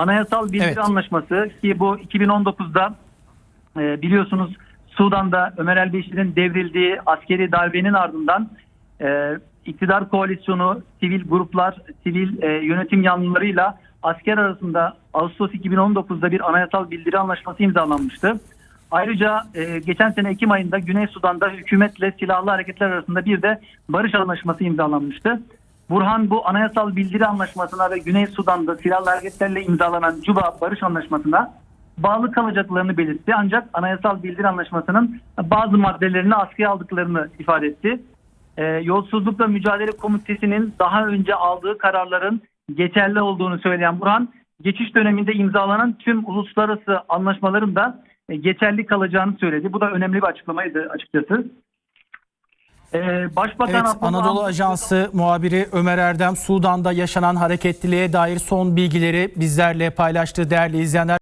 Anayasal Bildiri Evet. Anlaşması ki bu 2019'da e, biliyorsunuz Sudan'da Ömer El Beşir'in devrildiği askeri darbenin ardından e, iktidar koalisyonu, sivil gruplar, sivil e, yönetim yanlılarıyla asker arasında Ağustos 2019'da bir anayasal bildiri anlaşması imzalanmıştı. Ayrıca e, geçen sene Ekim ayında Güney Sudan'da hükümetle silahlı hareketler arasında bir de barış anlaşması imzalanmıştı. Burhan bu anayasal bildiri anlaşmasına ve Güney Sudan'da silahlı hareketlerle imzalanan Cuba Barış Anlaşması'na bağlı kalacaklarını belirtti. Ancak anayasal bildiri anlaşmasının bazı maddelerini askıya aldıklarını ifade etti. Ee, yolsuzlukla mücadele komitesinin daha önce aldığı kararların geçerli olduğunu söyleyen Burhan, geçiş döneminde imzalanan tüm uluslararası anlaşmaların da e, geçerli kalacağını söyledi. Bu da önemli bir açıklamaydı açıkçası. Ee, Başbakan Evet, Abdullah Anadolu Ajansı muhabiri Ömer Erdem Sudan'da yaşanan hareketliliğe dair son bilgileri bizlerle paylaştı değerli izleyenler.